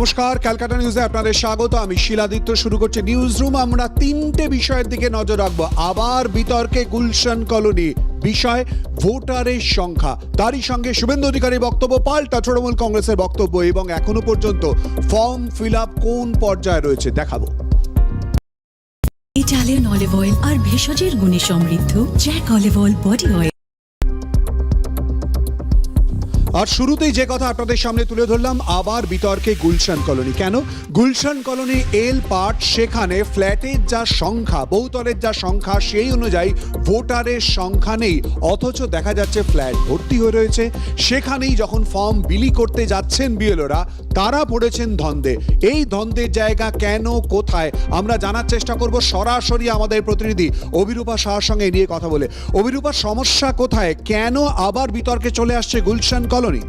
নমস্কার, ক্যালকাটা নিউজে আপনাদের স্বাগত। আমি শিলাদিত্য, শুরু করছি নিউজ রুম আমরা তিনটে বিষয়ের দিকে নজর রাখব। আবার বিতর্কে গুলশান কলোনি বিষয়, ভোটারের সংখ্যা। তারই সঙ্গে শুভেন্দু অধিকারী বক্তব্য পাল্টা তৃণমূল কংগ্রেসের বক্তব্য এবং এখনও পর্যন্ত ফর্ম ফিল কোন পর্যায়ে রয়েছে দেখাবো। ইটালিয়ান অলিভ অয়েল আর ভেষজের গুণে সমৃদ্ধ। Jack olive oil body oil আর শুরুতেই যে কথা আপনাদের সামনে তুলে ধরলাম, আবার বিতর্কে গুলশান কলোনি। কেন? গুলশান কলোনি এল পার্ট সেখানে ফ্ল্যাটের যা সংখ্যা, বহুতলের যা সংখ্যা, সেই অনুযায়ী ভোটারের সংখ্যা নেই। অথচ দেখা যাচ্ছে ফ্ল্যাট ভর্তি হয়ে রয়েছে। সেখানেই যখন ফর্ম বিলি করতে যাচ্ছেন বিএলওরা, তারা পড়েছেন ধন্দে। এই ধন্দের জায়গা কেন, কোথায়? আমরা জানার চেষ্টা করব সরাসরি আমাদের প্রতিনিধি অভিরূপা শাহর সঙ্গে নিয়ে কথা বলে। অভিরূপার সমস্যা কোথায়? কেন আবার বিতর্কে চলে আসছে গুলশান কলোনি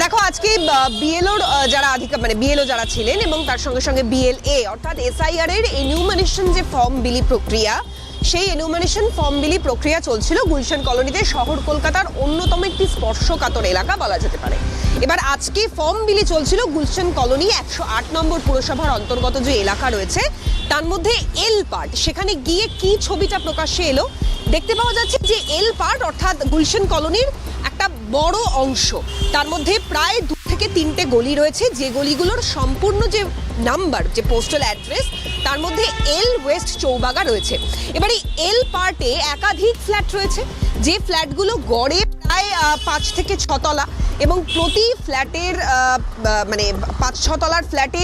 দেখো, আজকে বিএলওর যারা আধিকার মানে বিএলও যারা ছিলেন এবং তার সঙ্গে সঙ্গে বিএলএ অর্থাৎ এসআইআর এর এনিউমারেশন যে ফর্ম বিলি প্রক্রিয়া সেই এনিউমারেশন ফর্ম বিলি প্রক্রিয়া চলছিল গুলশান কলোনিতে শহর কলকাতার অন্যতম একটি স্পর্শকাতর এলাকা বলা যেতে পারে। এবার আজকে ফর্ম বিলি চলছিল গুলশান কলোনি একশো আট নম্বর পুরসভার অন্তর্গত যে এলাকা রয়েছে, তার মধ্যে এল পার্ট সেখানে গিয়ে কি ছবিটা প্রকাশ্যে এলো? দেখতে পাওয়া যাচ্ছে যে এল পার্ট অর্থাৎ গুলশান কলোনির একটা বড় অংশ। তার মধ্যে প্রায় থেকে তিনটে গলি রয়েছে। যে গলিগুলোর সম্পূর্ণ যে নাম্বার, যে পোস্টাল অ্যাড্রেস তার মধ্যে এল ওয়েস্ট চৌবাগা রয়েছে। এবার এই এল পার্টে একাধিক ফ্ল্যাট রয়েছে। যে ফ্ল্যাটগুলো গড়ে প্রায় পাঁচ থেকে ছতলা এবং প্রতি ফ্ল্যাটের মানে পাঁচ ছতলার ফ্ল্যাটে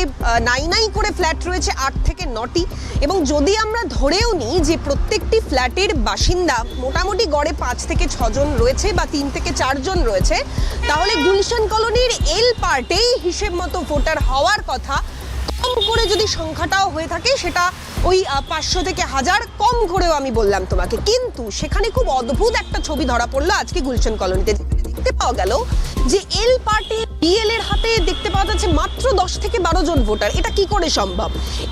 নাই নাই করে ফ্ল্যাট রয়েছে আট থেকে নটি। এবং যদি আমরা ধরেও নিই যে প্রত্যেকটি ফ্ল্যাটের বাসিন্দা মোটামুটি গড়ে পাঁচ থেকে ছজন রয়েছে বা তিন থেকে চারজন রয়েছে, তাহলে গুলশান কলোনির এল পার্টেই হিসেব মতো ভোটার হওয়ার কথা কম করে যদি সংখ্যাটাও হয়ে থাকে, সেটা ওই পাঁচশো থেকে হাজার কম করেও আমি বললাম তোমাকে। কিন্তু সেখানে খুব অদ্ভুত একটা ছবি ধরা পড়ল আজকে গুলশান কলোনিতে। দেখতে পাওয়া গেল যে এল পার্টি বিএল এর হাতে দেখতে পাওয়া যাচ্ছে মাত্র দশ থেকে বারো জন ভোটার। এটা কি করে সম্ভব?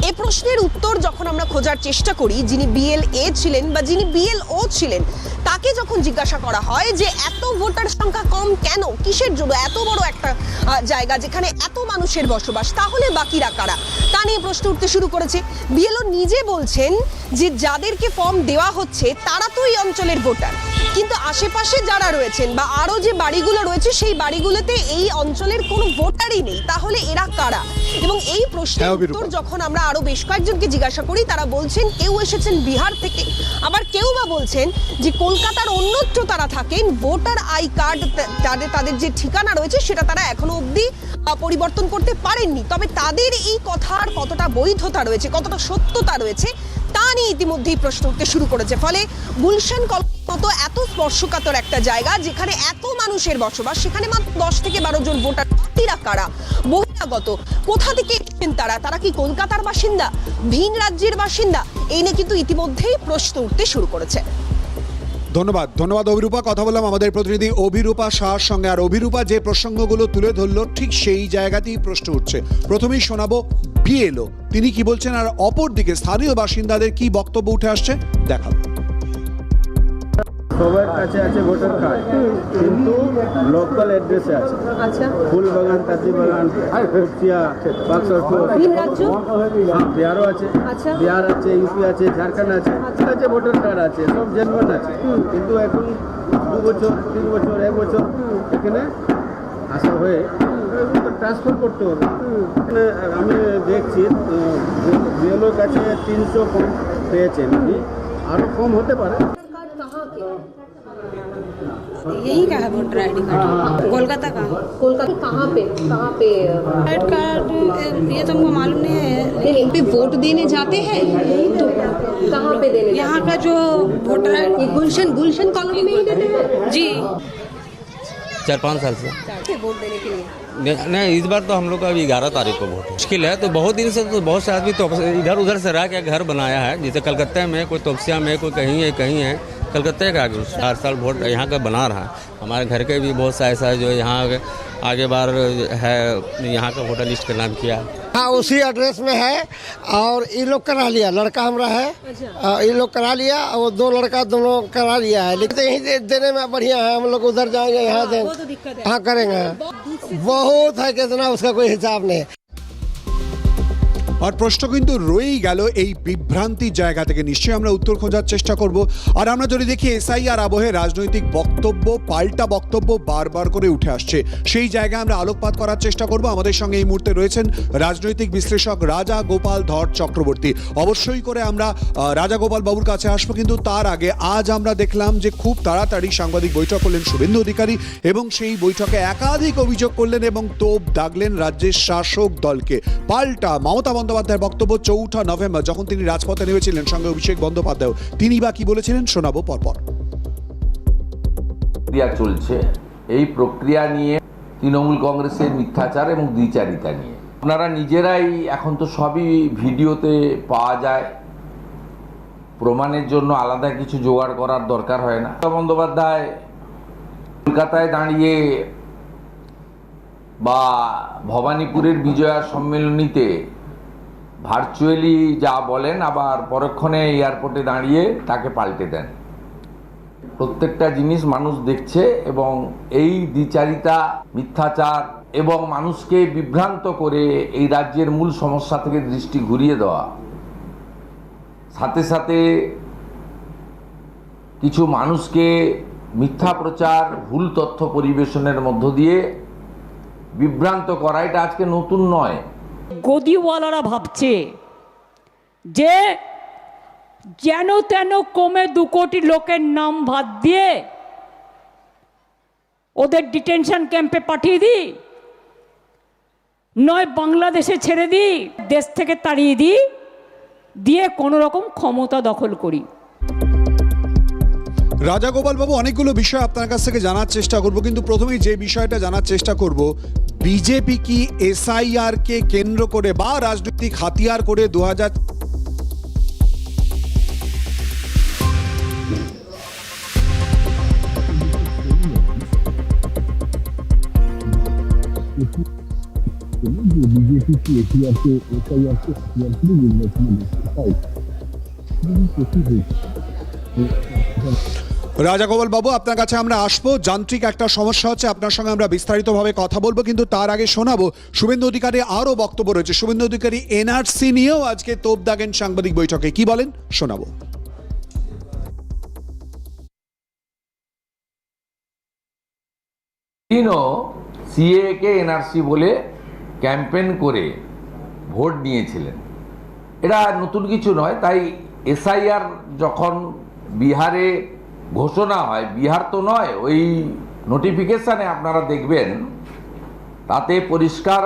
এ প্রশ্নের উত্তর যখন আমরা খোঁজার চেষ্টা করি, যিনি বিএল এ ছিলেন বা যিনি বিএল ও ছিলেন, তাকে যখন জিজ্ঞাসা করা হয় যে এত ভোটার সংখ্যা কম কেন? কিসের জন্য? এত বড় একটা জায়গা যেখানে এত মানুষের বসবাস, তাহলে বাকিরা কারা? তা নিয়ে প্রশ্ন উঠতে শুরু করেছে। বিএলও নিজে বলছেন যে যাদেরকে ফর্ম দেওয়া হচ্ছে, তারা তো এই অঞ্চলের ভোটার। কিন্তু আশেপাশে যারা রয়েছেন বা আরও যে বাড়িগুলো রয়েছে, সেই বাড়িগুলোতে এই অঞ্চলের কোনো ভোটারই নেই তাহলে এরা কারা? এবং এই প্রশ্নের হ্যাঁ, উত্তর যখন আমরা আরও বেশ কয়েকজনকে জিজ্ঞাসা করি তারা বলছেন কেউ এসেছেন বিহার থেকে? আবার কেউ বা বলছেন যে কলকাতার অন্যত্র তারা থাকেন ভোটার আই কার্ড তাদের তাদের যে ঠিকানা রয়েছে সেটা তারা এখনও অবধি পরিবর্তন করতে পারেননি। তবে তাদের এই কথার কতটা বৈধতা রয়েছে কতটা সত্যতা রয়েছে তা নিয়ে ইতিমধ্যেই প্রশ্ন উঠতে শুরু করেছে। ফলে গুলশান মতো এত স্পর্শকাতর একটা জায়গা যেখানে এত মানুষের বসবাস, সেখানে মাত্র দশ থেকে বারো জন ভোটার। বাকিরা কারা? বহিরাগত। কোথা থেকে এসেছেন তারা? তারা কি কলকাতার বাসিন্দা? ভিন রাজ্যের বাসিন্দা? এই নিয়ে কিন্তু ইতিমধ্যেই প্রশ্ন উঠতে শুরু করেছে। ধন্যবাদ। ধন্যবাদ অভিরূপা। কথা বললাম আমাদের প্রতিনিধি অভিরূপা শাহর সঙ্গে। আর অভিরূপা যে প্রসঙ্গগুলো তুলে ধরলো, ঠিক সেই জায়গাতেই প্রশ্ন উঠছে। প্রথমেই শোনাবো বিএলও তিনি কি বলছেন? আর অপরদিকে স্থানীয় বাসিন্দাদের কি বক্তব্য উঠে আসছে? দেখাবো। সবার কাছে আছে ভোটার কার্ড কিন্তু লোকাল অ্যাড্রেসে আছে। আচ্ছা। ফুলবাগান তাঁতি বাগান ভিন রাজ্য? হ্যাঁ বিহারও আছে। আচ্ছা। বিহার আছে ইউপি আছে ঝাড়খণ্ড আছে আছে ভোটার কার্ড আছে সব জেনুয়ান আছে। কিন্তু এখন দু বছর তিন বছর এক বছর এখানে আসা হয়ে ট্রান্সফার করতে হবে। আমি দেখছি বিএলওর কাছে তিনশো কম পেয়েছেন উনি আরও কম হতে পারে। यही का है voter I D card Kolkata का? कोलकाता कहाँ पे? कहाँ पे कार्ड कार्ड ये तो हमको मालूम नहीं है नहीं पे वोट देने जाते हैं? तो कहाँ पे देने यहाँ का जो वोटर? ये गुलशन गुलशन कॉलोनी में ही देते हैं? जी। चार पाँच साल से। ভোট देने के लिए। नहीं नहीं, इस बार तो हम लोग का अभी ग्यारह तारीख को वोट मुश्किल है तो बहुत दिन से तो बहुत से आदमी तो इधर उधर से रह के घर बनाया है जैसे कलकत्ता में कोई तोपसिया में कोई कहीं है कहीं है। कलकत्ते का आगे हर साल वोट यहाँ का बना रहा। है हमारे घर के भी बहुत सा ऐसा है जो यहाँ आगे- बार है यहाँ का वोटर लिस्ट का नाम किया। हाँ उसी एड्रेस में है और ये लोग करा लिया। लड़का हमारा है। ये लोग करा लिया और वो दो लड़का दोनों करा लिया है। लेकिन यहीं देने में बढ़िया है। हम लोग उधर जाएँगे यहाँ दें। हाँ। करेंगे। बहुत है कितना उसका कोई हिसाब नहीं। আর প্রশ্ন কিন্তু রয়েই গেল এই বিভ্রান্তির জায়গা থেকে। নিশ্চয়ই আমরা উত্তর খোঁজার চেষ্টা করব। আর আমরা যদি দেখি এসআইআর আবহে রাজনৈতিক বক্তব্য, পাল্টা বক্তব্য বারবার করে উঠে আসছে। সেই জায়গায় আমরা আলোকপাত করার চেষ্টা করব। আমাদের সঙ্গে এই মুহূর্তে রয়েছেন রাজনৈতিক বিশ্লেষক রাজা গোপাল ধর চক্রবর্তী। অবশ্যই করে আমরা রাজা গোপাল বাবুর কাছে আসব। কিন্তু তার আগে আজ আমরা দেখলাম যে খুব তাড়াতাড়ি সাংবাদিক বৈঠক করলেন শুভেন্দু অধিকারী এবং সেই বৈঠকে একাধিক অভিযোগ করলেন এবং তোপ দাগলেন রাজ্যের শাসক দলকে। পাল্টা মমতা বন্দ্যোপাধ্যায়ের বক্তব্য চৌঠা নভেম্বর, যখন তিনি রাজপথে নেমেছিলেন, সঙ্গে অভিষেক বন্দ্যোপাধ্যায় তিনি বা কি বলেছিলেন, শোনাবো পরপর। প্রক্রিয়া চলছে। এই প্রক্রিয়া নিয়ে তৃণমূল কংগ্রেসের মিথ্যাচার এবং দ্বিচারিতা নিয়ে। আপনারা নিজেরাই এখন তো সবই ভিডিওতে পাওয়া যায়। প্রমাণের জন্য আলাদা কিছু জোগাড় করার দরকার হয় না। বন্দ্যোপাধ্যায় কলকাতায় দাঁড়িয়ে বা ভবানীপুরের বিজয়া সম্মেলনীতে ভার্চুয়ালি যা বলেন, আবার পরক্ষণে এয়ারপোর্টে দাঁড়িয়ে তাকে পাল্টে দেন। প্রত্যেকটা জিনিস মানুষ দেখছে এবং এই দ্বিচারিতা, মিথ্যাচার এবং মানুষকে বিভ্রান্ত করে এই রাজ্যের মূল সমস্যা থেকে দৃষ্টি ঘুরিয়ে দেওয়া। সাথে সাথে কিছু মানুষকে মিথ্যা প্রচার, ভুল তথ্য পরিবেশনের মধ্য দিয়ে বিভ্রান্ত করা, এটা আজকে নতুন নয়। গদিওয়ালারা ভাবছে যে যেন তেন কমে দু কোটি লোকের নাম ভাত দিয়ে ওদের ডিটেনশন ক্যাম্পে পাঠিয়ে দিই, নয় বাংলাদেশে ছেড়ে দিই, দেশ থেকে তাড়িয়ে দিই, দিয়ে কোনো রকম ক্ষমতা দখল করি। রাজা গোপাল বাবু অনেকগুলো বিষয় আপনার কাছ থেকে জানার চেষ্টা করব, কিন্তু প্রথমেই যে বিষয়টা জানার চেষ্টা করব বিজেপি কি এসআইআর কে কেন্দ্র করে বা রাজনৈতিক হাতিয়ার করে দু হাজার গোপাল বাবু, আপনার কাছে আমরা আসব। যান্ত্রিক একটা সমস্যা হচ্ছে, আপনার সঙ্গে আমরা বিস্তারিতভাবে কথা বলব, কিন্তু তার আগে শোনাবো, শুভেন্দু অধিকারী আরও বক্তব্য রয়েছে। শুভেন্দু অধিকারী, এনআরসি নিয়েও আজকে তোপ দাগেন সাংবাদিক বৈঠকে। কি বলেন? শোনাবো। তিনও সিএকে এনআরসি বলে ক্যাম্পেন করে ভোট নিয়েছিলেন। এটা নতুন কিছু নয়, তাই এসআইআর যখন বিহারে ঘোষণা হয়, বিহার তো নয়, ওই নোটিফিকেশানে আপনারা দেখবেন, তাতে পরিষ্কার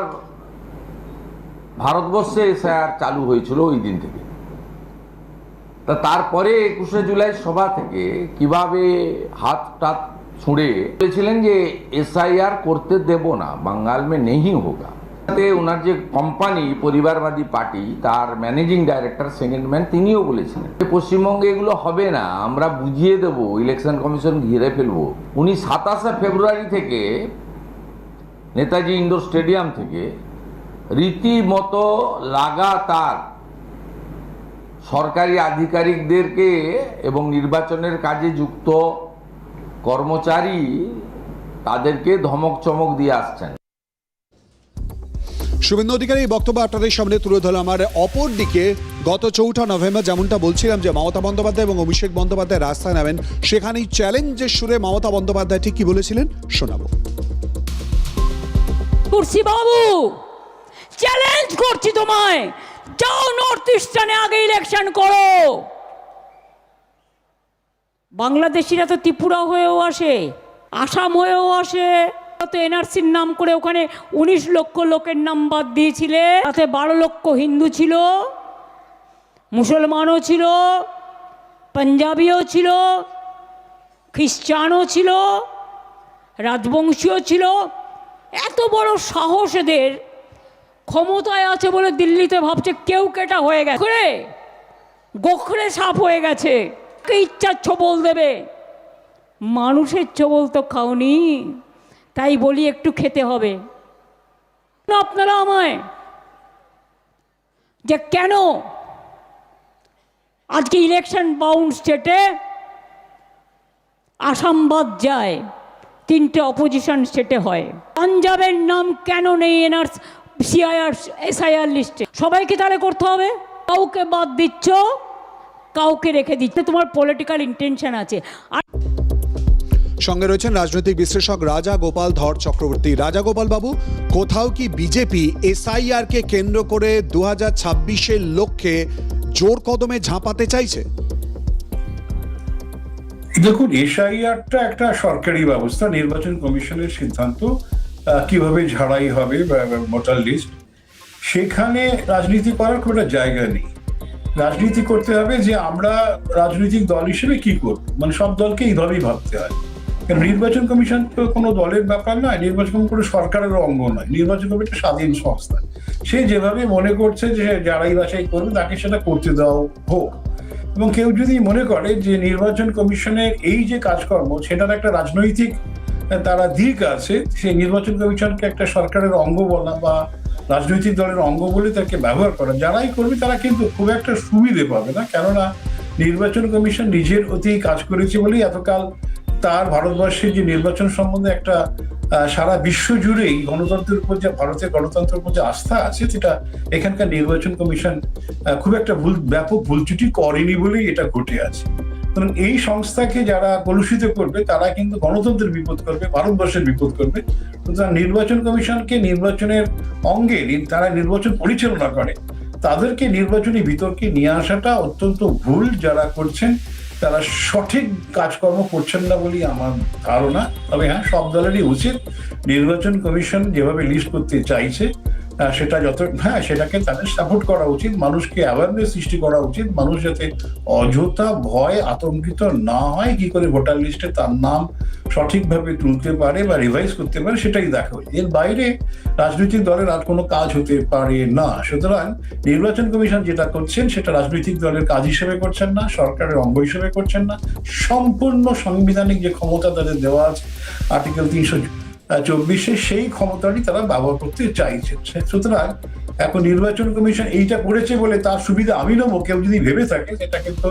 ভারতবর্ষে এসআইআর চালু হয়েছিল ওই দিন থেকে। তা তারপরে একুশে জুলাই সভা থেকে কীভাবে হাত টাত ছুঁড়ে বলেছিলেন যে, এসআইআর করতে দেব না বাঙ্গাল মে নেই তাতে ওনার যে কোম্পানি পরিবারবাদী পার্টি তার ম্যানেজিং ডাইরেক্টর সেকেন্ড ম্যান তিনিও বলেছিলেন পশ্চিমবঙ্গে এগুলো হবে না, আমরা বুঝিয়ে দেব ইলেকশন কমিশন ঘিরে ফেলব। উনি সাতাশে ফেব্রুয়ারি থেকে নেতাজি ইন্ডোর স্টেডিয়াম থেকে রীতিমতো লাগাতার সরকারি আধিকারিকদেরকে এবং নির্বাচনের কাজে যুক্ত কর্মচারী তাদেরকে ধমক চমক দিয়ে আসছেন। শুভেন্দু অধিকারী, এই বক্তব্য আপনাদের সামনে তুলে ধরলাম। আর অপর দিকে গত চৌঠা নভেম্বর যেমনটা বলছিলাম যে মমতা বন্দ্যোপাধ্যায় এবং অভিষেক বন্দ্যোপাধ্যায় রাস্তায় নামেন, সেখানেই চ্যালেঞ্জের সুরে মমতা বন্দ্যোপাধ্যায় ঠিক কি বলেছিলেন? শোনাবো। বাবু! চ্যালেঞ্জ করছি তোমায়! যাও নর্থ ইস্টার্নে আগে ইলেকশন করো! বাংলাদেশিরা তো ত্রিপুরা হয়েও আসে, আসাম হয়েও আসে। তো এনআরসির নাম করে ওখানে উনিশ লক্ষ লোকের নাম বাদ দিয়েছিলে। তাতে বারো লক্ষ হিন্দু ছিল, মুসলমানও ছিল, পাঞ্জাবিও ছিল, খ্রিস্টানও ছিল, রাজবংশীয় ছিল। এত বড় সাহস এদের। ক্ষমতায় আছে বলে দিল্লিতে ভাবছে কেউ কেটা হয়ে গেছে। করে গোখরে সাপ হয়ে গেছে। কে ইচ্ছার ছবল দেবে? মানুষের ছবল তো খাওনি। তাই বলি একটু খেতে হবে। আপনারা আমায়। যে কেন? আজকে ইলেকশন বাউন্ড স্টেটে আসাম বাদ যায়, তিনটে অপোজিশন স্টেটে হয়। পাঞ্জাবের নাম কেন নেই এনআর সিআইআর, এসআইআর লিস্টে সবাইকে তাহলে করতে হবে। কাউকে বাদ দিচ্ছ, কাউকে রেখে দিচ্ছে। তোমার পলিটিক্যাল ইন্টেনশন আছে। আর সঙ্গে রয়েছেন রাজনৈতিক বিশ্লেষক রাজা গোপাল ধর চক্রবর্তী। রাজা গোপাল বাবু, কোথাও কি বিজেপি এসআইআর কে কেন্দ্র করে দু হাজার ছাব্বিশের লক্ষ্যে জোর কদমে ঝাঁপাতে চাইছে? দেখুন, এসআইআরটা একটা সরকারি ব্যবস্থা, নির্বাচন কমিশনের সিদ্ধান্ত কীভাবে ঝাড়াই হবে ভোটার লিস্ট, সেখানে রাজনীতি করার খুব একটা জায়গা নেই। রাজনীতি করতে হবে যে আমরা রাজনৈতিক দল হিসেবে কি করব? মানে সব দলকে এইভাবেই ভাবতে হয়। নির্বাচন কমিশন তো কোনো দলের ব্যাপার নয়, নির্বাচন কোনো সরকারের অঙ্গ নয়। নির্বাচন কমিশন স্বাধীন সংস্থা। সে যেভাবে মনে করছে যে যারাই বাছাই করবে তাকে সেটা করতে দেওয়া হোক। এবং কেউ যদি মনে করে যে নির্বাচন কমিশনের এই যে কাজকর্ম, সেটার একটা রাজনৈতিক তারা দিক আছে সেই নির্বাচন কমিশনকে একটা সরকারের অঙ্গ বলা বা রাজনৈতিক দলের অঙ্গ বলে তাকে ব্যবহার করা, যারাই করবে তারা কিন্তু খুব একটা সুবিধে পাবে না। কেননা নির্বাচন কমিশন নিজের অতি কাজ করেছে বলেই এতকাল তার ভারতবর্ষের যে নির্বাচন সম্বন্ধে একটা সারা বিশ্ব জুড়েই গণতন্ত্রের উপর যে, ভারতের গণতন্ত্রের উপর যে আস্থা আছে, সেটা এখানকার নির্বাচন কমিশন খুব একটা ভুল, ব্যাপক ভুলচুটি করেনি বলেই এটা ঘটে আছে। কারণ এই সংস্থাকে যারা কলুষিত করবে, তারা কিন্তু গণতন্ত্রের বিপদ করবে, ভারতবর্ষের বিপদ করবে। সুতরাং নির্বাচন কমিশনকে নির্বাচনের অঙ্গে তারা নির্বাচন পরিচালনা করে, তাদেরকে নির্বাচনী বিতর্কে নিয়ে আসাটা অত্যন্ত ভুল যারা করছেন। তারা সঠিক কাজকর্ম করছেন না বলেই আমার ধারণা। তবে হ্যাঁ সব দলেরই উচিত নির্বাচন কমিশন যেভাবে লিস্ট করতে চাইছে সেটা যত হ্যাঁ সেটাকে তাদের সাপোর্ট করা উচিত, মানুষকে অ্যাওয়ারনেস সৃষ্টি করা উচিত, মানুষ যাতে অযথা ভয় আতঙ্কিত না হয়, কি করে ভোটার লিস্টে তার নাম সঠিকভাবে তুলতে পারে বা রিভাইজ করতে পারে, সেটাই দেখা। হয় এর বাইরে রাজনৈতিক দলের আর কোনো কাজ হতে পারে না। সুতরাং নির্বাচন কমিশন যেটা করছেন, সেটা রাজনৈতিক দলের কাজ হিসেবে করছেন না, সরকারের অঙ্গ হিসেবে করছেন না। সম্পূর্ণ সাংবিধানিক যে ক্ষমতা তাদের দেওয়া আছে আর্টিকেল তিনশো চব্বিশে সেই ক্ষমতাটি তারা ব্যবহার করতে চাইছেন। সুতরাং এখন নির্বাচন কমিশন এইটা করেছে বলে তার সুবিধা আমি নেব, কেউ যদি ভেবে থাকে সেটা কিন্তু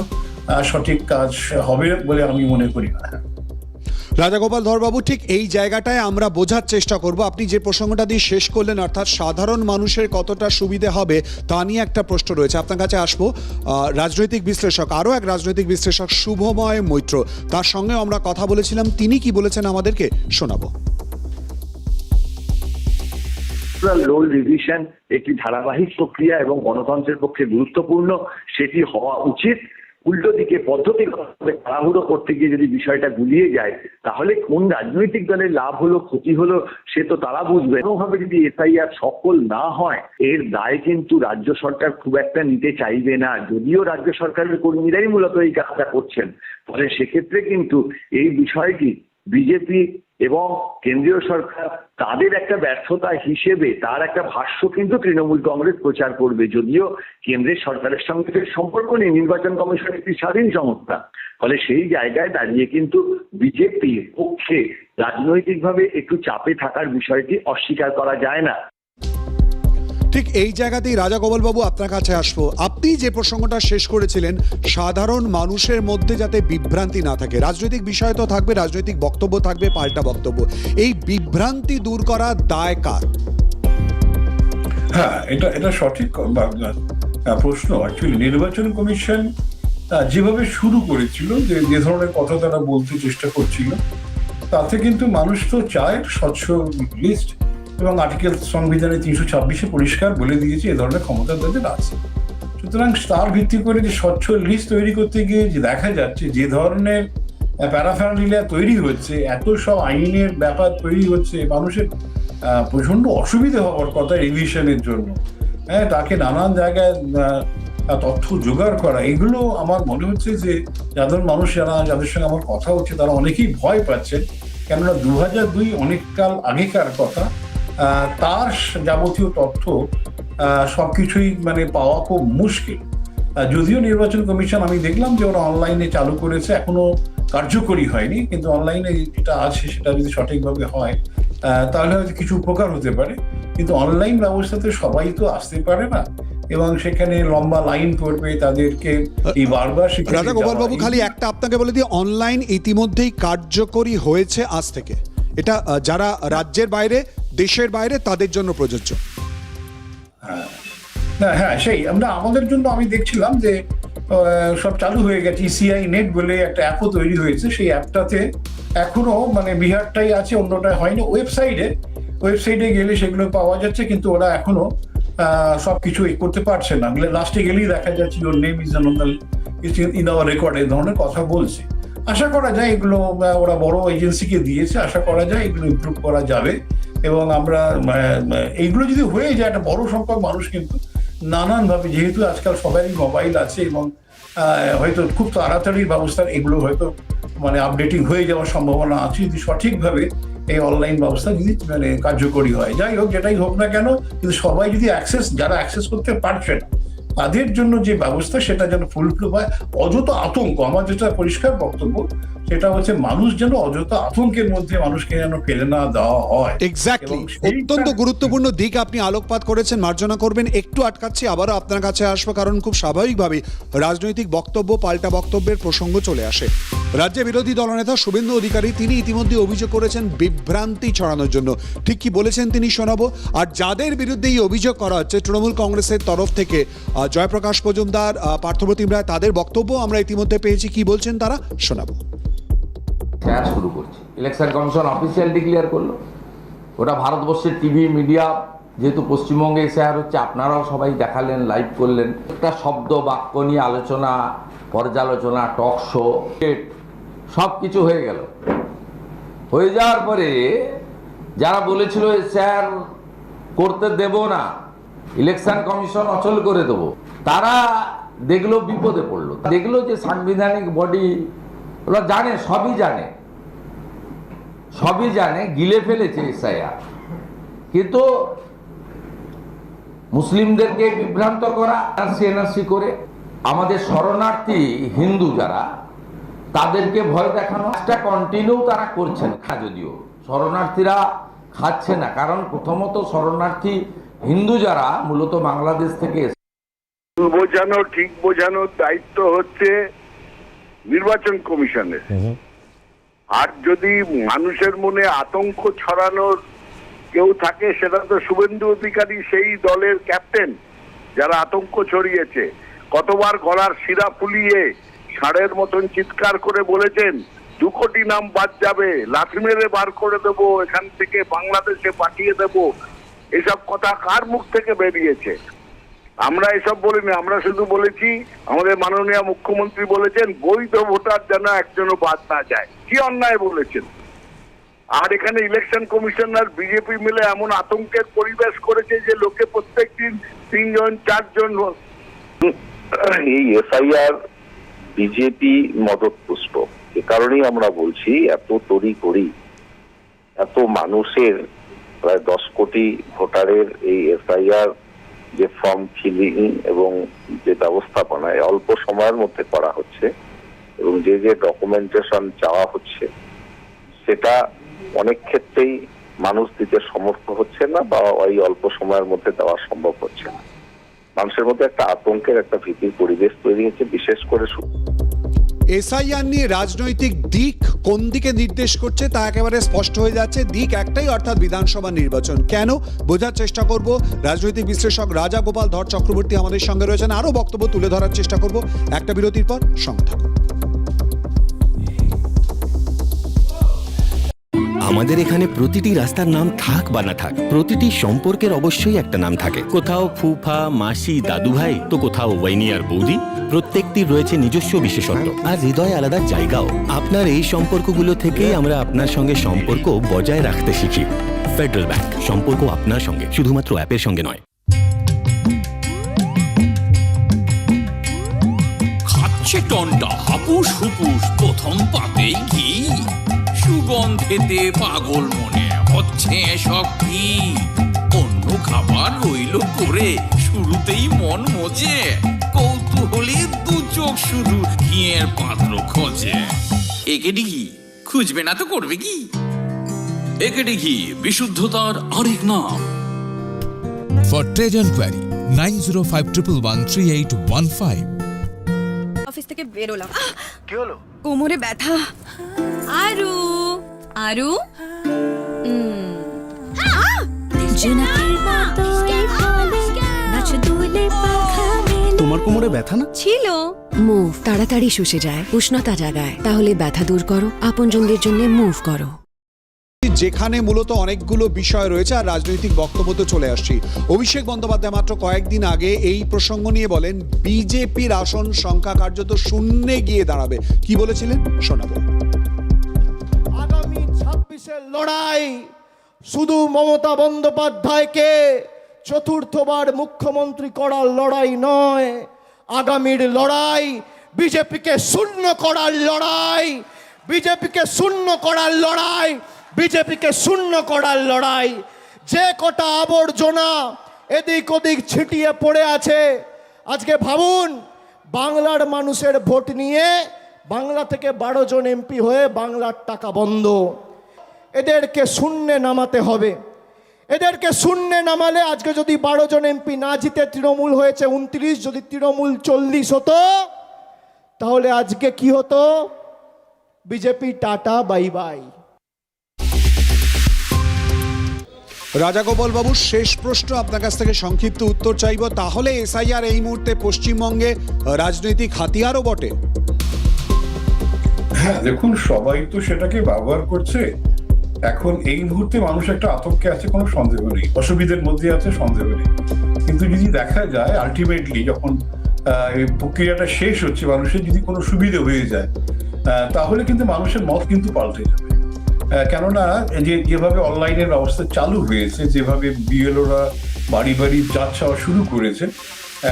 সঠিক কাজ হবে বলে আমি মনে করি না। রাজাগোপাল ধরবাবু, ঠিক এই জায়গাটায় আমরা বোঝার চেষ্টা করব। আপনি যে প্রসঙ্গটা দিয়ে শেষ করলেন, অর্থাৎ সাধারণ মানুষের কতটা সুবিধে হবে, তা নিয়ে একটা প্রশ্ন রয়েছে। আপনার কাছে আসব। রাজনৈতিক বিশ্লেষক, আরও এক রাজনৈতিক বিশ্লেষক, শুভময় মৈত্র। তার সঙ্গেও আমরা কথা বলেছিলাম। তিনি কি বলেছেন আমাদেরকে? শোনাবো। রোল রিভিশন একটি ধারাবাহিক প্রক্রিয়া এবং গণতন্ত্রের পক্ষে গুরুত্বপূর্ণ, সেটি হওয়া উচিত। উল্টো দিকে পদ্ধতিগতভাবে তাড়াহুড়ো করতে গিয়ে যদি বিষয়টা গুলিয়ে যায়, তাহলে কোন রাজনৈতিক দলের লাভ হলো, ক্ষতি হলো, সে তো তারা বুঝবে। কোনোভাবে যদি এসআইআর সফল না হয়, এর দায় কিন্তু রাজ্য সরকার খুব একটা নিতে চাইবে না। যদিও রাজ্য সরকারের কর্মীরাই মূলত এই কাজটা করছেন, ফলে সেক্ষেত্রে কিন্তু এই বিষয়টি বিজেপি এবং কেন্দ্রীয় সরকার তাদের একটা ব্যর্থতা হিসেবে তার একটা ভাষ্য কিন্তু তৃণমূল কংগ্রেস প্রচার করবে। যদিও কেন্দ্রের সরকারের সঙ্গে সম্পর্ক নেই, নির্বাচন কমিশন একটি স্বাধীন সংস্থা। ফলে সেই জায়গায় দাঁড়িয়ে কিন্তু বিজেপির পক্ষে রাজনৈতিকভাবে একটু চাপে থাকার বিষয়টি অস্বীকার করা যায় না। ঠিক এই জায়গাতেই রাজা গোপালবাবু আপনার কাছে আসব। আপনি যে প্রসঙ্গটা শেষ করেছিলেন, সাধারণ মানুষের মধ্যে যাতে বিভ্রান্তি না থাকে, রাজনৈতিক বিষয় তো থাকবে, রাজনৈতিক বক্তব্য থাকবে, পাল্টা বক্তব্য। এই বিভ্রান্তি দূর করা দায় কার? হ্যাঁ এটা এটা সঠিক প্রশ্ন। অ্যাকচুয়ালি নির্বাচন কমিশন যেভাবে শুরু করেছিল, যে যে ধরনের কথা তারা বলতে চেষ্টা করছিল, তাতে কিন্তু মানুষ তো চায় স্বচ্ছ লিস্ট এবং আর্টিকেল সংবিধানে তিনশো ছাব্বিশে পরিষ্কার বলে দিয়েছে এ ধরনের ক্ষমতা তাদের আছে। সুতরাং তার ভিত্তি করে যে স্বচ্ছ লিস্ট তৈরি করতে গিয়ে যে দেখা যাচ্ছে যে ধরনের প্যারাফ্যারালিয়া তৈরি হচ্ছে, এত সব আইনের ব্যাপার তৈরি হচ্ছে, মানুষের প্রচণ্ড অসুবিধে হওয়ার কথা রিভিশনের জন্য। হ্যাঁ তাকে নানান জায়গায় তথ্য জোগাড় করা, এগুলো আমার মনে হচ্ছে যে যাদের মানুষ যারা, যাদের সঙ্গে আমার কথা হচ্ছে, তারা অনেকেই ভয় পাচ্ছেন। কেননা দু হাজার দুই অনেক কাল আগেকার কথা তার যাবতীয় তথ্য আহ, সবকিছুই মানে পাওয়া খুব মুশকিল। যদিও নির্বাচন কমিশন আমি দেখলাম যে ওরা অনলাইনে চালু করেছে এখনও কার্যকরী হয়নি কিন্তু অনলাইনে যেটা আছে সেটা যদি সঠিকভাবে হয় তাহলে হয়তো কিছু উপকার হতে পারে। কিন্তু অনলাইন ব্যবস্থাতে সবাই তো আসতে পারে না এবং সেখানে লম্বা লাইন পড়বে তাদেরকে এই বারবার রাজা গোপাল বাবু খালি একটা আপনাকে বলে দিই অনলাইন ইতিমধ্যেই কার্যকরী হয়েছে আজ থেকে। এটা যারা রাজ্যের বাইরে দেশের বাইরে তাদের জন্য প্রযোজ্য। না হ্যাঁ সেই, আমরা, আমাদের জন্য আমি দেখছিলাম যে সব চালু হয়ে গেছে ইসিআই নেট বলে একটা অ্যাপও তৈরি হয়েছে, সেই অ্যাপটাতে এখনও মানে বিহারটাই আছে অন্যটা হয়নি। ওয়েবসাইটে ওয়েবসাইটে গেলে সেগুলো পাওয়া যাচ্ছে, কিন্তু ওরা এখনও সব কিছু করতে পারছে না। লাস্টে গেলেই দেখা যাচ্ছে ওর name is in our record এই ধরনের কথা বলছে। আশা করা যায় এগুলো ওরা বড় এজেন্সিকে দিয়েছে, আশা করা যায় এগুলো ইমপ্রুভ করা যাবে। এবং আমরা এইগুলো যদি হয়ে যায়, একটা বড় সংখ্যক মানুষ কিন্তু নানানভাবে, যেহেতু আজকাল সবারই মোবাইল আছে এবং হয়তো খুব তাড়াতাড়ি ব্যবস্থা এগুলো হয়তো মানে আপডেটিং হয়ে যাওয়ার সম্ভাবনা আছে। যদি সঠিকভাবে এই অনলাইন ব্যবস্থা যদি মানে কার্যকরী হয়। যাই হোক, যেটাই হোক না কেন, কিন্তু সবাই যদি অ্যাক্সেস যারা অ্যাক্সেস করতে পারছে না তাদের জন্য যে ব্যবস্থা সেটা যেন ফুলপ্রুফ হয়। অযথা আতঙ্ক আমার যেটা পরিষ্কার বক্তব্য সেটা হচ্ছে মানুষ যেন অযথা আতঙ্কের মধ্যে মানুষকে যেন ফেলে না দেওয়া হয়। এক্স্যাক্টলি অত্যন্ত গুরুত্বপূর্ণ দিক আপনি আলোকপাত করেছেন মার্জনা করবেন। একটু আটকাচ্ছি আবারও আপনার কাছে আসব কারণ খুব স্বাভাবিকভাবেই রাজনৈতিক বক্তব্য পাল্টা বক্তব্যের প্রসঙ্গ চলে আসে। রাজ্যে বিরোধী দলনেতা শুভেন্দু অধিকারী তিনি ইতিমধ্যে অভিযোগ করেছেন বিভ্রান্তি ছড়ানোর জন্য। ঠিক কি বলেছেন তিনি শোনাবো। আর যাদের বিরুদ্ধে এই অভিযোগ করা হচ্ছে তৃণমূল কংগ্রেসের তরফ থেকে জয়প্রকাশ মজুমদার পার্থপ্রতিম রায়, তাদের বক্তব্য আমরা ইতিমধ্যে পেয়েছি। কি বলছেন তারা? শোনাবো। শেয়ার শুরু করছি। ইলেকশন কমিশন অফিসিয়াল ডিক্লেয়ার করল। ওটা ভারতবর্ষের টিভি, মিডিয়া, যেহেতু পশ্চিমবঙ্গে শেয়ার হচ্ছে আপনারাও সবাই দেখালেন লাইভ করলেন। একটা শব্দ, বাক্য নিয়ে আলোচনা, পর্যালোচনা টক শো সব কিছু হয়ে গেল। হয়ে যাওয়ার পরে যারা বলেছিল স্যার, করতে দেব না ইলেকশন কমিশন অচল করে দেবো। তারা দেখল বিপদে পড়ল। দেখল যে সাংবিধানিক বডি, ওরা জানে, সবই জানে। সবই জানে, গিলে ফেলেছে এসআইআর। কিন্তু মুসলিমদেরকে বিভ্রান্ত করা এনআরসি এনআরসি করে, আমাদের শরণার্থী হিন্দু যারা, তাদেরকে ভয় দেখানো একটা কন্টিনিউ তারা করছেন। খা যদিও শরণার্থীরা খাচ্ছে না, কারণ প্রথমত শরণার্থী হিন্দু যারা মূলত বাংলাদেশ থেকে বোঝানো ঠিক বোঝানোর দায়িত্ব হচ্ছে নির্বাচন কমিশনের। আর যদি মানুষের মনে আতঙ্ক ছড়ানোর কেউ থাকে সেটা তো শুভেন্দু অধিকারী সেই দলের ক্যাপ্টেন যারা আতঙ্ক ছড়িয়েছে। কতবার গলার শিরা ফুলিয়ে ষাঁড়ের মতন চিৎকার করে বলেছেন দু কোটি নাম বাদ যাবে লাথি মেরে বার করে দেব এখান থেকে বাংলাদেশে পাঠিয়ে দেব। এসব কথা কার মুখ থেকে বেরিয়েছে? আমরা এসব বলিনি, আমরা শুধু বলেছি, আমাদের মাননীয় মুখ্যমন্ত্রী বলেছেন, বৈধ ভোটার যেন একজনও বাদ না যায়। কি অন্যায় বলেছেন? আর এখানে ইলেকশন কমিশনার বিজেপি মিলে এমন আতঙ্কের পরিবেশ করেছে যে লোকে প্রত্যেক দিন তিনজন, চারজন এই এসআইআর বিজেপি মদত পুষ্প এ কারণেই আমরা বলছি, এত তড়ি করি এত মানুষের প্রায় দশ কোটি ভোটারের এই এসআইআর যে ফর্ম ফিলিং এবং যে ব্যবস্থাপনা অল্প সময়ের মধ্যে করা হচ্ছে এবং যে যে ডকুমেন্টেশন চাওয়া হচ্ছে, সেটা অনেক ক্ষেত্রেই মানুষ দিতে সমর্থ হচ্ছে না বা ওই অল্প সময়ের মধ্যে দেওয়া সম্ভব হচ্ছে না। মানুষের মধ্যে একটা আতঙ্কের একটা ভীতির পরিবেশ তৈরি হচ্ছে বিশেষ করে এসআইআর নিয়ে রাজনৈতিক দিক কোন দিকে নির্দেশ করছে তা একেবারে স্পষ্ট হয়ে যাচ্ছে। দিক একটাই, অর্থাৎ বিধানসভা নির্বাচন। কেন? বোঝার চেষ্টা করব। রাজনৈতিক বিশ্লেষক রাজা গোপাল ধর চক্রবর্তী আমাদের সঙ্গে রয়েছেন। আরও বক্তব্য তুলে ধরার চেষ্টা করব। একটা বিরতির পর সঙ্গে থাকুন। আমাদের এখানে প্রতিটি রাস্তার নাম থাক বা না থাক, প্রতিটি সম্পর্কের অবশ্যই একটা নাম থাকে। কোথাও ফুফা, মাসি দাদু ভাই তো কোথাও ওয়াইনি আর বৌদি, প্রত্যেকটির রয়েছে নিজস্ব বিশেষত্ব আর হৃদয় আলাদা জায়গাও। আপনার এই সম্পর্কগুলো থেকেই আমরা আপনার সঙ্গে সম্পর্ক বজায় রাখতে শিখি। ফেডারেল ব্যাংক, সম্পর্ক আপনার সঙ্গে, শুধুমাত্র অ্যাপের সঙ্গে নয়। খাচ্ছে টনটা, হাপুস হুপুস, প্রথম পাতেই ঘি। সুগন্ধেতে পাগল মনে হচ্ছে সব কি অন্য খাবার রইল করে শুরুতেই মন মজে। কৌতূহলী দু চোখ শুধু ঘিয়ের পাত্র খোঁজে। একেডি ঘি খুঁজবে না তো করবে কি? একে ঘি বিশুদ্ধতার আরেক নাম। For trade enquiry, nine zero five triple one three eight one five office থেকে বেরোলাম। কি হলো? কোমরে ব্যথা। আরু আরু? তোমার কোমরে ব্যথা না? ছিল। মুভ তাড়াতাড়ি শুষে যায় উষ্ণতা জাগায়। তাহলে ব্যথা দূর করো আপনজনদের জন্য মুভ করো। যেখানে মূলত অনেকগুলো বিষয় রয়েছে আর রাজনৈতিক বক্তব্য তো চলে আসছি অভিষেক বন্দ্যোপাধ্যায় মাত্র কয়েকদিন আগে এই প্রসঙ্গ নিয়ে বলেন, বিজেপির আসন সংখ্যা কার্যত শূন্যে গিয়ে দাঁড়াবে। কি বলেছিলেন? শোনাবো। আগামী ছাব্বিশের লড়াই শুধু মমতা বন্দ্যোপাধ্যায়কে চতুর্থবার মুখ্যমন্ত্রী করার লড়াই নয়, আগামীর লড়াই বিজেপিকে শূন্য করার লড়াই, বিজেপিকে শূন্য করার লড়াই বিজেপিকে শূন্য করার লড়াই। যে কটা আবর্জনা এদিক ওদিক ছিটিয়ে পড়ে আছে, আজকে ভাবুন, বাংলার মানুষের ভোট নিয়ে বাংলা থেকে বারো জন এমপি হয়ে বাংলার টাকা বন্ধ। এদেরকে শূন্যে নামাতে হবে। এদেরকে শূন্যে নামালে আজকে যদি বারো জন এমপি না জিতে তৃণমূল হয়েছে উনত্রিশ, যদি তৃণমূল চল্লিশ হতো, তাহলে আজকে কি হতো? BJP tata, bye bye. Rajagopal Babu শেষ প্রশ্ন আপনার কাছ থেকে সংক্ষিপ্ত উত্তর চাইব। তাহলে এসআইআর এই মুহূর্তে পশ্চিমবঙ্গে রাজনৈতিক হাতিয়ারও বটে। হ্যাঁ দেখুন, সবাই তো সেটাকে ব্যবহার করছে। এখন এই মুহূর্তে মানুষ একটা আতঙ্কে আছে, কোনো সন্দেহ নেই। অসুবিধের মধ্যে আছে, সন্দেহ নেই। কিন্তু যদি দেখা যায় আলটিমেটলি যখন এই প্রক্রিয়াটা শেষ হচ্ছে, মানুষের যদি কোনো সুবিধে হয়ে যায় তাহলে কিন্তু মানুষের মত কিন্তু পাল্টে যাবে। কেননা যে, যেভাবে অনলাইনের ব্যবস্থা চালু হয়েছে, যেভাবে বিএলওরা বাড়ি বাড়ি যাচ্ছা শুরু করেছে,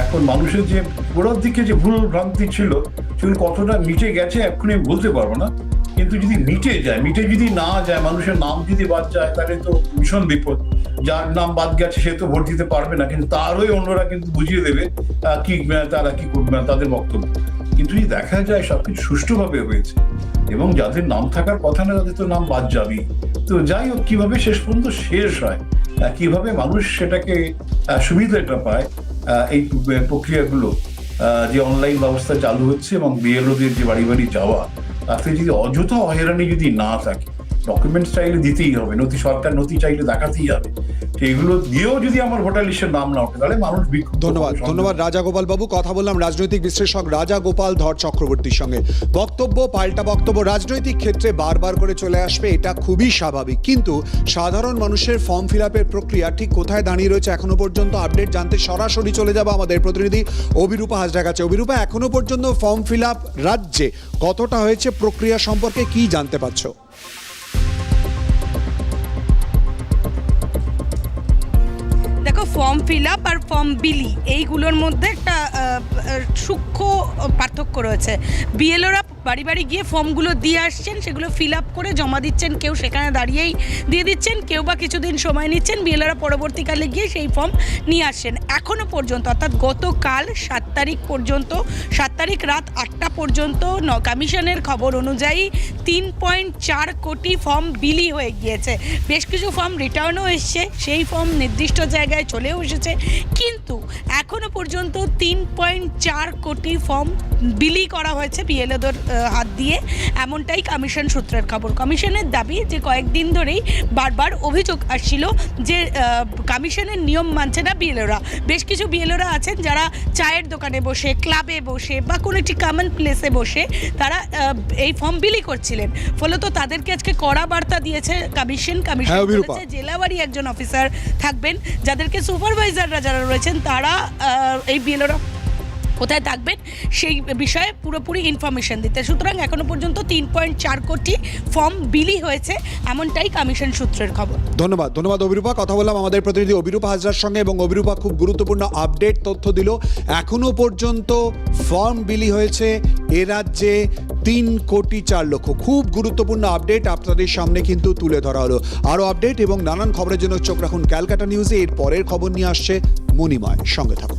এখন মানুষের যে গোড়ার দিকে যে ভুল ভ্রান্তি ছিল সেগুলো কতটা মিটে গেছে, এক্ষুনি বলতে পারব না। কিন্তু যদি মিটে যায়, মিটে যদি না যায়, মানুষের নাম যদি বাদ যায়, তাহলে তো ভীষণ বিপদ। যার নাম বাদ গেছে, সে তো ভোট দিতে পারবে না, কিন্তু তারই অন্যরা কিন্তু বুঝিয়ে দেবে কি, তারা কি করবে, তাদের বক্তব্য। কিন্তু যদি দেখা যায়, সবকিছু সুষ্ঠুভাবে হয়েছে এবং যাদের নাম থাকার কথা না, তাদের তো নাম বাদ যাবেই। তো যাই হোক, কীভাবে শেষ পর্যন্ত শেষ হয় কীভাবে মানুষ সেটাকে সুবিধাটা পায় এই প্রক্রিয়াগুলো যে অনলাইন ব্যবস্থা চালু হচ্ছে এবং বিএলওদের যে বাড়ি বাড়ি যাওয়া, তাতে যদি অযথা হয়রানি যদি না থাকে ডকুমেন্টস চাইলে দিতেই হবে নথি সরকার নথি চাইলে দেখাতেই হবে। সেগুলো দিয়েও যদি আমার ভোটার লিস্টের নাম না ওঠে তাহলে মানুষ ধন্যবাদ ধন্যবাদ রাজা গোপাল বাবু কথা বললাম রাজনৈতিক বিশ্লেষক রাজা গোপাল ধর চক্রবর্তীর সঙ্গে। বক্তব্য পাল্টা বক্তব্য রাজনৈতিক ক্ষেত্রে বারবার করে চলে আসবে এটা খুবই স্বাভাবিক। কিন্তু সাধারণ মানুষের ফর্ম ফিল আপের প্রক্রিয়া ঠিক কোথায় দাঁড়িয়ে রয়েছে এখনও পর্যন্ত আপডেট জানতে সরাসরি চলে যাব আমাদের প্রতিনিধি অভিরূপা হাজরার কাছে অভিরূপা এখনও পর্যন্ত ফর্ম ফিল আপ রাজ্যে কতটা হয়েছে প্রক্রিয়া সম্পর্কে কি জানতে পারছ? দেখো ফর্ম ফিল আপ আর ফর্ম বিলি এইগুলোর মধ্যে একটা সূক্ষ্ম পার্থক্য রয়েছে। বিএলওরা বাড়ি বাড়ি গিয়ে ফর্মগুলো দিয়ে আসছেন, সেগুলো ফিল আপ করে জমা দিচ্ছেন, কেউ সেখানে দাঁড়িয়েই দিয়ে দিচ্ছেন, কেউ বা কিছুদিন সময় নিচ্ছেন বিএলওরা পরবর্তীকালে গিয়ে সেই ফর্ম নিয়ে আসছেন। এখনও পর্যন্ত, অর্থাৎ গতকাল সাত তারিখ পর্যন্ত, সাত তারিখ রাত আটটা পর্যন্ত। কমিশনের খবর অনুযায়ী তিন পয়েন্ট চার কোটি ফর্ম বিলি হয়ে গিয়েছে। বেশ কিছু ফর্ম রিটার্নও এসছে, সেই ফর্ম নির্দিষ্ট জায়গায় চলেও এসেছে। কিন্তু এখনও পর্যন্ত তিন পয়েন্ট চার কোটি ফর্ম বিলি করা হয়েছে বিএলওদের হাত দিয়ে। এমনটাই কমিশন সূত্রের খবর। কমিশনের দাবি যে কয়েকদিন ধরেই বারবার অভিযোগ আসছিল যে কমিশনের নিয়ম মানছে না বিএলওরা বেশ কিছু বিএলওরা আছেন যারা চায়ের দোকানে বসে, ক্লাবে বসে বা কোনো একটি কমন প্লেসে বসে তারা এই ফর্ম বিলি করছিলেন ফলত তাদেরকে আজকে কড়া বার্তা দিয়েছে কমিশন কমিশন হ্যাঁ, অভিরূপা। বলেছে জেলাওয়ারি একজন অফিসার থাকবেন যাদেরকে সুপারভাইজাররা যারা রয়েছেন তারা আহ, এই বিএলওরা কোথায় থাকবেন সেই বিষয়ে পুরোপুরি ইনফরমেশন দিতে। সুতরাং এখনও পর্যন্ত তিন পয়েন্ট চার কোটি ফর্ম বিলি হয়েছে, এমনটাই কমিশন সূত্রের খবর। ধন্যবাদ ধন্যবাদ অভিরূপা। কথা বললাম আমাদের প্রতিনিধি অভিরূপা হাজরার সঙ্গে এবং অভিরূপা খুব গুরুত্বপূর্ণ আপডেট তথ্য দিল। এখনও পর্যন্ত ফর্ম বিলি হয়েছে এ রাজ্যে তিন কোটি চার লক্ষ। খুব গুরুত্বপূর্ণ আপডেট আপনাদের সামনে কিন্তু তুলে ধরা হলো। আরও আপডেট এবং নানান খবরের জন্য চোখ রাখুন ক্যালকাটা নিউজে এর পরের খবর নিয়ে আসছে মণিময়। সঙ্গে থাকুন।